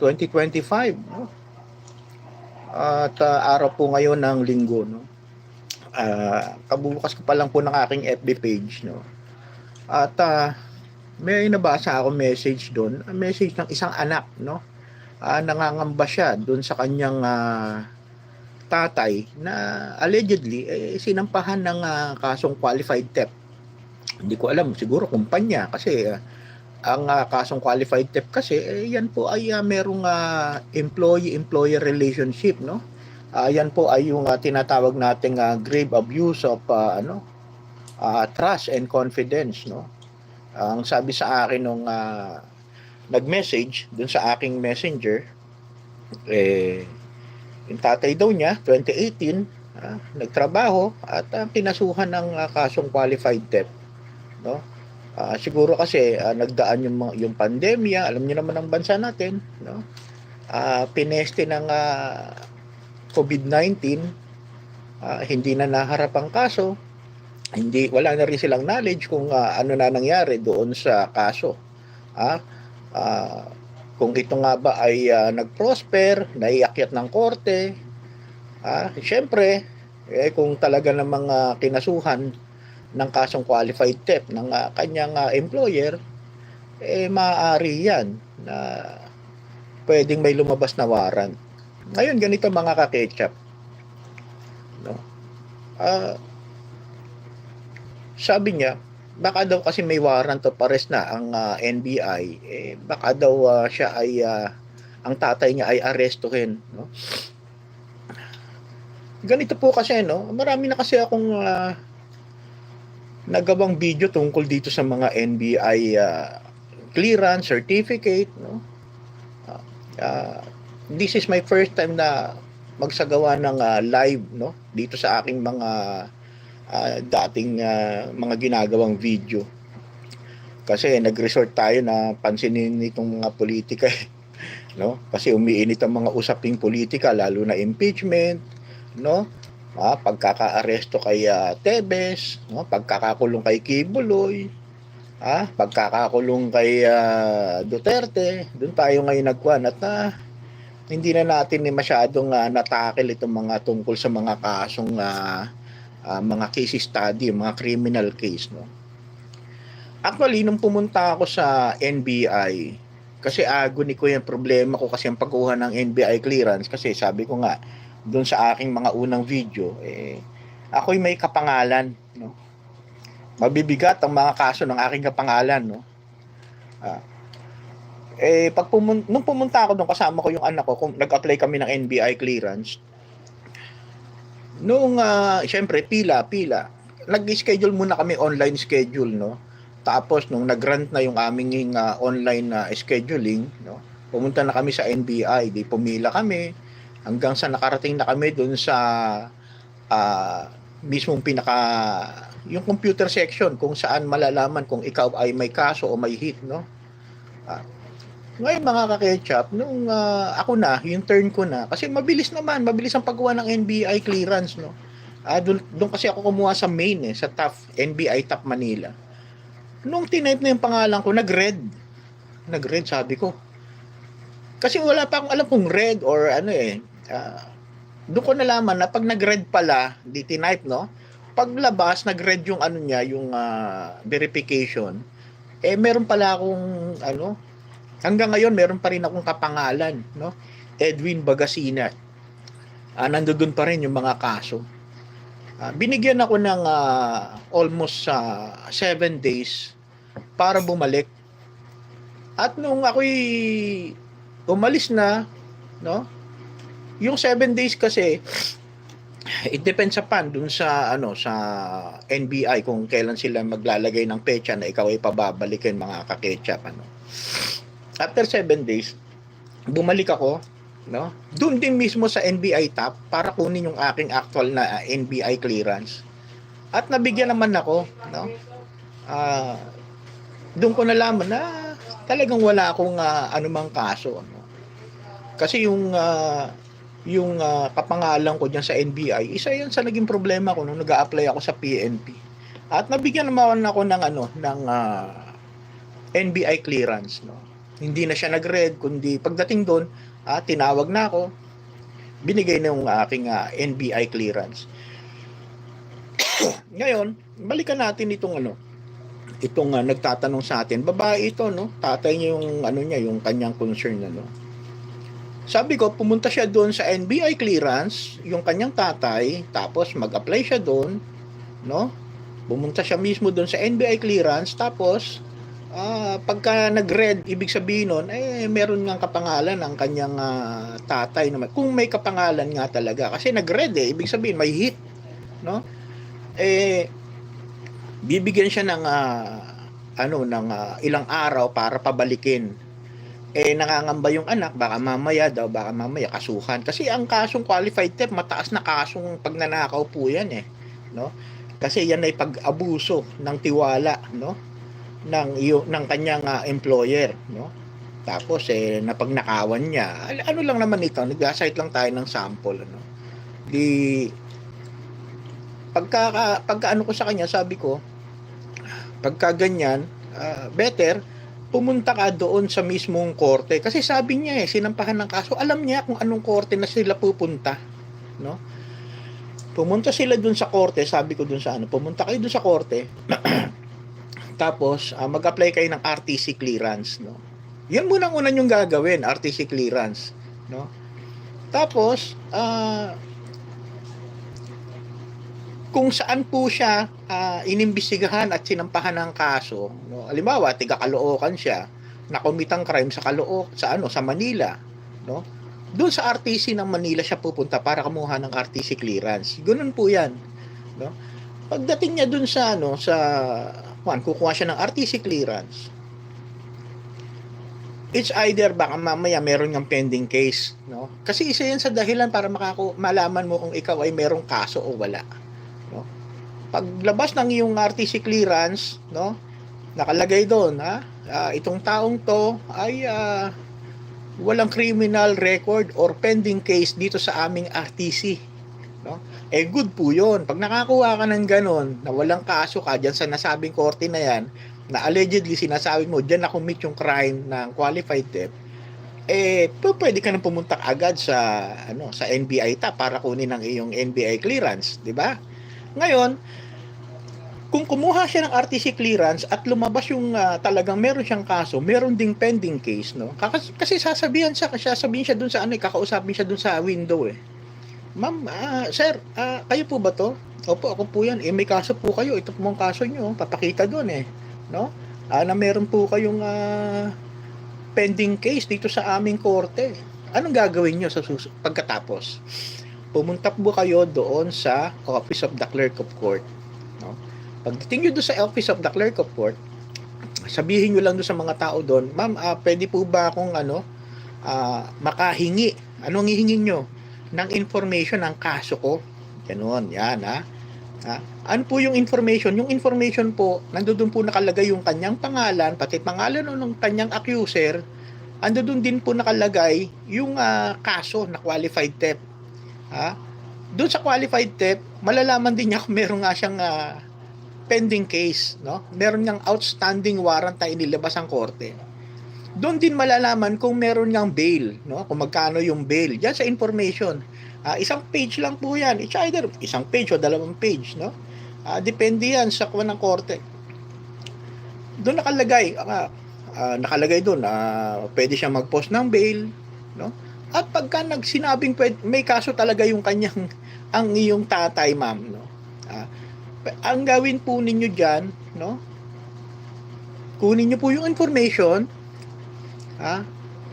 2025. No? At ah, araw po ngayon ng linggo. No? Ah, kabubukas ko pa lang po ng aking FB page. No? At ah, may nabasa ako message doon. Message ng isang anak. No? Ah, nangangamba siya doon sa kanyang ah, tatay na allegedly eh, sinampahan ng ah, kasong qualified theft. Hindi ko alam, siguro kumpanya kasi ah, ang ah, kasong qualified theft kasi eh, yan po ay ah, merong ah, employee-employer relationship, no? Ah, yan po ay yung ah, tinatawag nating ah, grave abuse of ah, ano ah, trust and confidence, no? Ang sabi sa akin nung ah, nag-message dun sa aking messenger eh yung tatay daw niya 2018 ah, nagtrabaho at ah, kinasuhan ng ah, kasong qualified theft, no? Ah, siguro kasi ah, nagdaan yung yung pandemya, alam niyo naman ang bansa natin, no? Ah, pineste ng ah, COVID-19, ah, hindi na naharap ang kaso. Hindi wala na rin silang knowledge kung ah, ano na nangyari doon sa kaso. Ah, ah, kung ito nga ba ay ah, nag-prosper, naiakyat ng korte, ah, syempre, eh, kung talaga namang ah, kinasuhan ng kasong qualified theft ng ah, kanyang ah, employer, eh maaari yan na pwedeng may lumabas na warrant. Ngayon, ganito mga kaketchup. No? Ah, sabi niya, baka daw kasi may warrant of arrest na ang ah, NBI, eh, baka daw ah, siya ay, ah, ang tatay niya ay arestuhin. No? Ganito po kasi, no? marami na kasi akong ah, nagawang video tungkol dito sa mga NBI ah, clearance, certificate, no? Ah, ah, this is my first time na magsagawa ng ah, live, no? Dito sa aking mga ah, dating ah, mga ginagawang video. Kasi nag-resort tayo na pansinin nitong mga politika, eh, no? Kasi umiinit ang mga usaping politika, lalo na impeachment, no? Ah, pagkaka-aresto kay ah, Tebes, no? pagkakakulong kay Kibuloy, ah, pagkakakulong kay ah, Duterte, doon tayo ngayon nagkuhan at ah, hindi na natin ni masyadong uh, natakil itong mga tungkol sa mga kasong ah, ah, mga case study, mga criminal case, no. Actually, nung pumunta ako sa NBI, kasi agony ko yung problema ko kasi ang pagkuha ng NBI clearance kasi sabi ko nga doon sa aking mga unang video eh ako'y may kapangalan no? Mabibigat ang mga kaso ng aking kapangalan no? Ah. eh pag pumun- nung pumunta ako doon kasama ko yung anak ko kung nag-apply kami ng NBI clearance nung ah, syempre pila pila nag-schedule muna kami online schedule no? Tapos nung nag-grant na yung aming ah, online na scheduling no? Pumunta na kami sa NBI di pumila kami hanggang sa nakarating na kami doon sa ah, mismong pinaka yung computer section kung saan malalaman kung ikaw ay may kaso o may hit no? Ah, ngayon mga kaketchup nung ah, ako na yung turn ko na kasi mabilis naman mabilis ang paggawa ng NBI clearance no? Ah doon, doon kasi ako kumuha sa main eh sa TAF NBI TAF Manila. Nung tinype na yung pangalan ko nag-red. Nag-red sabi ko. Kasi wala pa akong alam kung red or ano eh. Ah, doon ko nalaman na pag nag-red pala, di tinype, no? Paglabas, nag-red yung ano niya, yung ah, verification. Eh, meron pala akong, ano, hanggang ngayon, meron pa rin akong kapangalan, no? Edwin Bagasina. Ah, nandoon pa rin yung mga kaso. Ah, binigyan ako ng ah, almost sa 7 days para bumalik. At nung ako'y umalis na, no? Yung 7 days kasi it depends pan dun sa ano sa NBI kung kailan sila maglalagay ng petsa na ikaw ay pababalikin mga kaketchup ano. After 7 days, bumalik ako, no? Doon din mismo sa NBI top para kunin yung aking actual na ah, NBI clearance. At nabigyan naman ako, no? Ah, doon ko nalaman na talagang wala akong ah, anumang kaso, no? Kasi yung ah, yung ah, kapangalan ko diyan sa NBI, isa 'yan sa naging problema ko nung nag-a-apply ako sa PNP. At nabigyan naman ako ng ano, ng ah, NBI clearance, no. Hindi na siya nag-red, kundi pagdating doon, ah, tinawag na ako, binigay na yung aking ah, NBI clearance. Ngayon, balikan natin itong ano, itong ah, nagtatanong sa atin. Babae ito, no? Tatay niya yung ano niya, yung kanyang concern ano. Sabi ko, pumunta siya doon sa NBI clearance, yung kanyang tatay, tapos mag-apply siya doon, no? Pumunta siya mismo doon sa NBI clearance, tapos ah, pagka nag-red, ibig sabihin nun, eh, meron nga kapangalan ang kanyang ah, tatay naman. Kung may kapangalan nga talaga. Kasi nag-red eh, ibig sabihin may hit. No? Eh, bibigyan siya ng ah, ano, ng ah, ilang araw para pabalikin. Eh, nangangamba yung anak, baka mamaya daw, baka mamaya kasuhan. Kasi ang kasong qualified theft, mataas na kasong pagnanakaw po yan eh. No? Kasi yan ay pag-abuso ng tiwala, no? ng ng kanyang ah, employer no tapos eh napagnakawan niya ano lang naman ito nag-cite lang tayo ng sample ano di pagka pagka ano ko sa kanya sabi ko pagka ganyan ah, better pumunta ka doon sa mismong korte kasi sabi niya eh sinampahan ng kaso alam niya kung anong korte na sila pupunta no pumunta sila doon sa korte sabi ko doon sa ano pumunta kayo doon sa korte Tapos, ah, mag-apply kayo ng RTC clearance, no? Yan muna ang una yung gagawin, RTC clearance, no? Tapos, ah, kung saan po siya ah, inimbestigahan at sinampahan ng kaso, no? Halimbawa, tiga Caloocan siya, na komitang crime sa Calooc, sa ano, sa Manila, no? Doon sa RTC ng Manila siya pupunta para kumuha ng RTC clearance. Ganun po 'yan, no? Pagdating niya doon sa ano, sa Juan, kukuha siya ng RTC clearance. It's either baka mamaya meron ng pending case, no? Kasi isa 'yan sa dahilan para makaku malaman mo kung ikaw ay merong kaso o wala? Paglabas ng iyong RTC clearance, no? Nakalagay doon, ha? Ah, itong taong to ay ah, walang criminal record or pending case dito sa aming RTC, no? Eh good po 'yon. Pag nakakuha ka ng ganon na walang kaso ka diyan sa nasabing korte na 'yan, na allegedly sinasabi mo diyan na commit yung crime ng qualified theft, eh pwede ka nang pumunta agad sa ano sa NBI ta para kunin ang iyong NBI clearance, di ba? Ngayon, kung kumuha siya ng RTC clearance at lumabas yung ah, talagang meron siyang kaso, meron ding pending case, no? Kasi, kasi sasabihan siya, sasabihin siya dun sa ano, eh, kakausapin siya dun sa window eh. Ma'am, ah, sir, ah, kayo po ba to? Opo, ako po yan. Eh, may kaso po kayo. Ito po ang kaso nyo. Papakita doon eh. No? Ah, na meron po kayong ah, pending case dito sa aming korte. Anong gagawin nyo sa sus- pagkatapos? Pumunta po kayo doon sa Office of the Clerk of Court. No? Pagdating nyo doon sa Office of the Clerk of Court, sabihin nyo lang doon sa mga tao doon, ma'am, ah, pwede po ba akong ano, ah, makahingi? Anong hihingin nyo? Ng information ng kaso ko. Ganon, yan ha. Ha? Ano po yung information? Yung information po, nandoon po nakalagay yung kanyang pangalan, pati pangalan ng kanyang accuser, nandoon din po nakalagay yung ah, kaso na qualified theft. Ha? Doon sa qualified theft, malalaman din niya kung meron nga siyang ah, pending case, no? Meron niyang outstanding warrant na inilabas ang korte. Doon din malalaman kung meron niyang bail, no? Kung magkano yung bail. Diyan sa information. Ah, isang page lang po 'yan. It's either isang page o dalawang page, no? Ah, depende 'yan sa kuha ng korte. Doon nakalagay, ah, ah, nakalagay doon, ah, pwede siyang mag-post ng bail, no? At pagka nagsinabing pwede, may kaso talaga yung kanyang ang iyong tatay, ma'am, no? Ah, ang gawin po ninyo diyan, no? Kunin niyo po yung information, ha?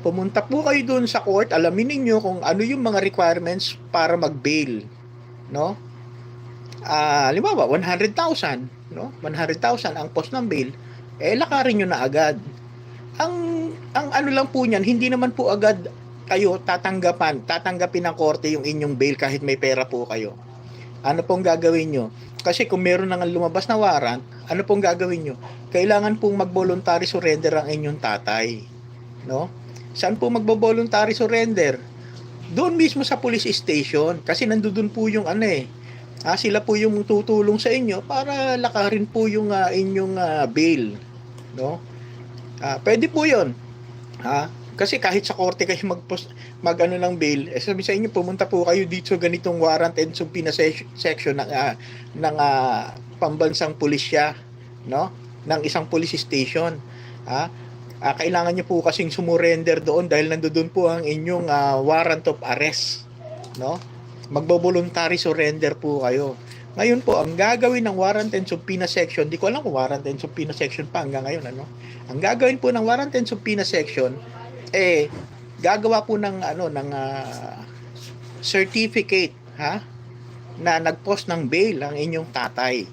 Pumunta po kayo doon sa court, alamin ninyo kung ano yung mga requirements para mag-bail, no? Ah, halimbawa 100,000, no? 100,000 ang post ng bail, eh lakarin niyo na agad. Ang ang ano lang po niyan, hindi naman po agad kayo tatanggapan, tatanggapin ng korte yung inyong bail kahit may pera po kayo. Ano pong gagawin nyo? Kasi kung meron nang lumabas na warrant, ano pong gagawin nyo? Kailangan pong mag-voluntary surrender ang inyong tatay. No? Saan po magbo-voluntary surrender? Doon mismo sa police station. Kasi nandoon po yung ano eh. Ah, sila po yung tutulong sa inyo para lakarin po yung ah, inyong ah, bail. No? Ah, pwede po yon. Ha? Kasi kahit sa korte kayo mag mag ano ng bail, eh, sabi sa inyo pumunta po kayo dito ganitong warrant and subpoena se- section ng ah, ng ah, pambansang pulisya, no? Ng isang police station. Ha? Ah, kailangan niyo po kasing sumurrender doon dahil nandoon po ang inyong ah, warrant of arrest, no? Magbo-voluntary surrender po kayo. Ngayon po, ang gagawin ng warrant and subpoena section, di ko alam kung warrant and subpoena section pa hanggang ngayon, ano? Ang gagawin po ng warrant and subpoena section, eh, gagawa po ng, ano, ng ah, certificate, ha? Na nag-post ng bail ang inyong tatay.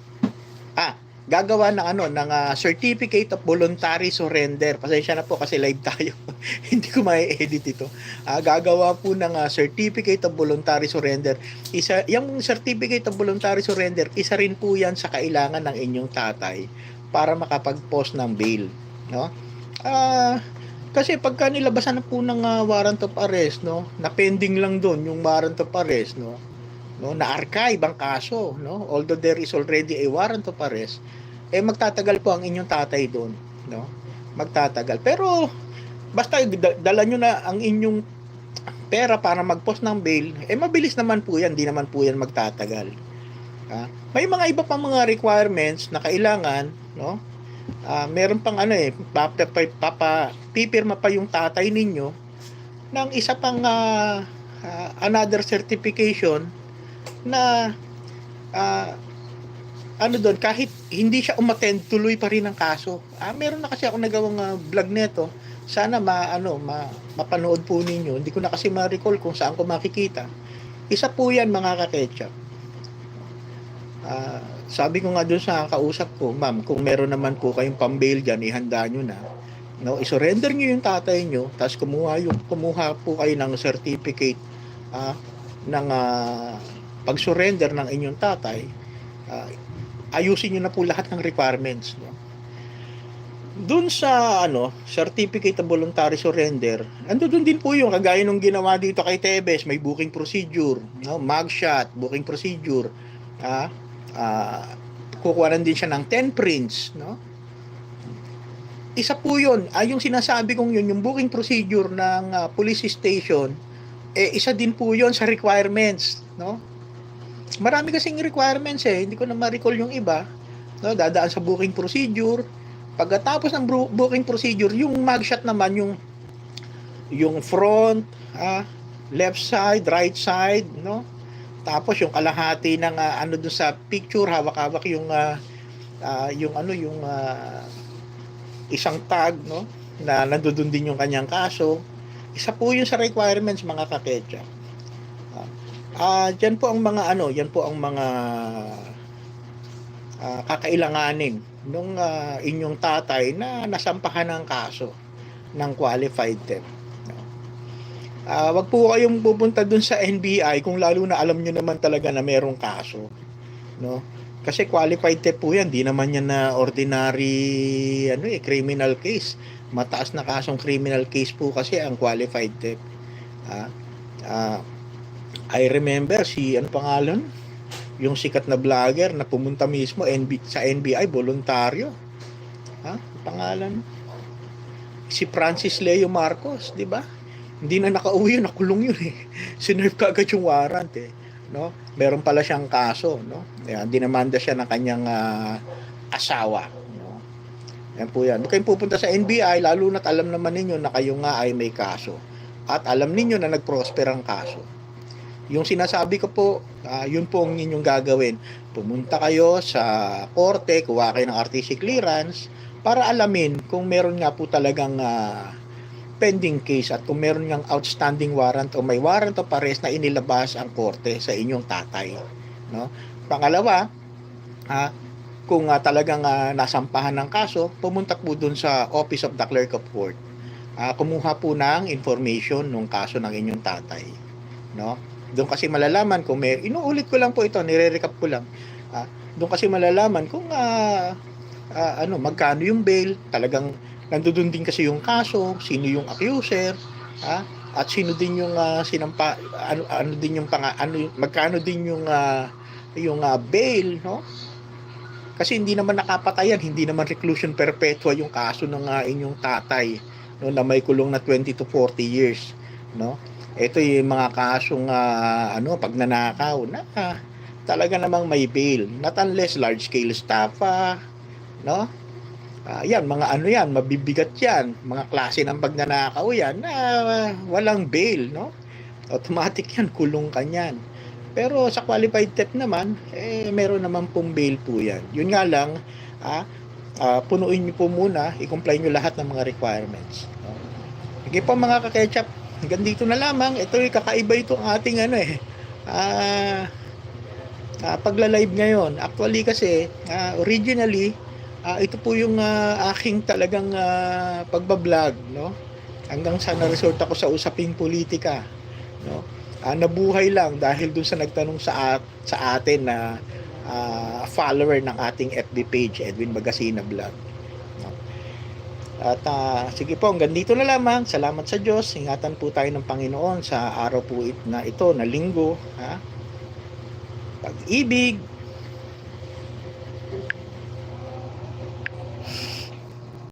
Ah, gagawa ng ano ng ah, certificate of voluntary surrender. Pasensya na po kasi live tayo. Hindi ko mai-edit ito. Ah, gagawa po ng ah, certificate of voluntary surrender. Isa yung certificate of voluntary surrender, isa rin po 'yan sa kailangan ng inyong tatay para makapag-post ng bail, no? Ah, kasi pagka nilabasan na po ng ah, warrant of arrest, no, na pending lang doon yung warrant of arrest, no, no, na archive ang kaso, no, although there is already a warrant of arrest, eh magtatagal po ang inyong tatay doon, no, magtatagal. Pero basta da- dala nyo na ang inyong pera para mag-post ng bail, eh mabilis naman po yan, di naman po yan magtatagal. Ha? May mga iba pang mga requirements na kailangan, no? Ah, meron pang ano eh, papa, papa, pipirma pa yung tatay ninyo ng isa pang ah, ah, another certification na ah, ano doon, kahit hindi siya umattend, tuloy pa rin ang kaso. Ah, meron na kasi ako nagawang ah, vlog neto. Sana ma ano, ma, mapanood po ninyo. Hindi ko na kasi ma-recall kung saan ko makikita. Isa po 'yan mga kaketchup. Ah, sabi ko nga doon sa kausap ko, ma'am, kung meron naman po kayong pambail diyan, ihanda nyo na. No, i-surrender niyo yung tatay nyo, tapos kumuha yung kumuha po kayo ng certificate ah, ng ah, pag-surrender ng inyong tatay. Ah, ayusin niyo na po lahat ng requirements, no. Doon sa ano, certificate of voluntary surrender, ando doon din po yung kagaya nung ginawa dito kay Tebes, may booking procedure, no, mugshot, booking procedure, ah, ah, kukuha din siya ng 10 prints, no? Isa po yun, ay yung sinasabi kong yun, yung booking procedure ng ah, police station, eh, isa din po yun sa requirements, no? Marami kasing requirements eh, hindi ko na ma-recall yung iba, no? Dadaan sa booking procedure, pagkatapos ng booking procedure, yung mugshot naman, yung yung front, ah, left side, right side, no? Tapos yung kalahati ng ah, ano dun sa picture, hawak-hawak yung ah, ah, yung ano yung ah, isang tag, no? Na nandoon din yung kanyang kaso. Isa po yun sa requirements mga kaketcha. Ah, ah, dyan po ang mga ano, yan po ang mga ah, kakailanganin nung ah, inyong tatay na nasampahan ng kaso ng qualified theft. Ah, wag po kayong pupunta dun sa NBI kung lalo na alam nyo naman talaga na merong kaso, no? Kasi qualified theft po 'yan, di naman yan na ordinary ano eh criminal case. Mataas na kasong criminal case po kasi ang qualified theft. Ah, ah, I remember si ano pangalan? Yung sikat na vlogger na pumunta mismo NB, sa NBI voluntaryo. Ha? Pangalan? Si Francis Leo Marcos, di ba? Hindi na nakauwi yun, nakulong yun eh. Sinerve ka agad yung warrant eh. No? Meron pala siyang kaso, no? Yan, dinamanda siya ng kanyang ah, asawa. No? Yan po yan. Huwag kayong pupunta sa NBI, lalo na't alam naman ninyo na kayo nga ay may kaso. At alam ninyo na nag-prosper ang kaso. Yung sinasabi ko po, ah, yun po ang inyong gagawin. Pumunta kayo sa korte, kuha kayo ng RTC clearance, para alamin kung meron nga po talagang ah, pending case at kung meron ngang outstanding warrant o may warrant of arrest na inilabas ang korte sa inyong tatay. No? Pangalawa, ha, kung ah, talagang ah, nasampahan ng kaso, pumunta po dun sa Office of the Clerk of Court. Ah, kumuha po ng information ng kaso ng inyong tatay. No? Doon kasi malalaman kung may inuulit ko lang po ito, nire-recap ko lang. Ah, doon kasi malalaman kung ah, ah, ano, magkano yung bail, talagang nandoon din kasi yung kaso, sino yung accuser, ha? At sino din yung ah, sinampa ano ano din yung pang ano magkano din yung ah, yung ah, bail, no? Kasi hindi naman nakapatayan, hindi naman reclusion perpetua yung kaso ng ah, inyong tatay. no, na may kulong na 20 to 40 years, no? Ito yung mga kasong ah, ano, pagnanakaw na ah, talaga namang may bail. Not unless large scale estafa, no? Ah, yan, mga ano yan, mabibigat yan. Mga klase ng pagnanakaw yan na walang bail, no? Automatic yan, kulong ka yan. Pero sa qualified theft naman, eh, meron naman pong bail po yan. Yun nga lang, ah, ah, punuin nyo po muna, i-comply nyo lahat ng mga requirements. Sige po mga kaketchup, hanggang dito na lamang. Ito kakaiba itong ating ano eh. Ah, ah, pagla-live ngayon. Actually kasi, ah, originally, ah, ito po yung ah, aking talagang ah, pagbablog, no? Hanggang sa na-resort ako sa usaping politika, no? Ah, nabuhay lang dahil dun sa nagtanong sa at, sa atin na ah, follower ng ating FB page, Edwin Bagasina Vlog. No? At ah, sige po, hanggang dito na lamang. Salamat sa Diyos. Ingatan po tayo ng Panginoon sa araw po it- na ito, na linggo. Ha? Pag-ibig,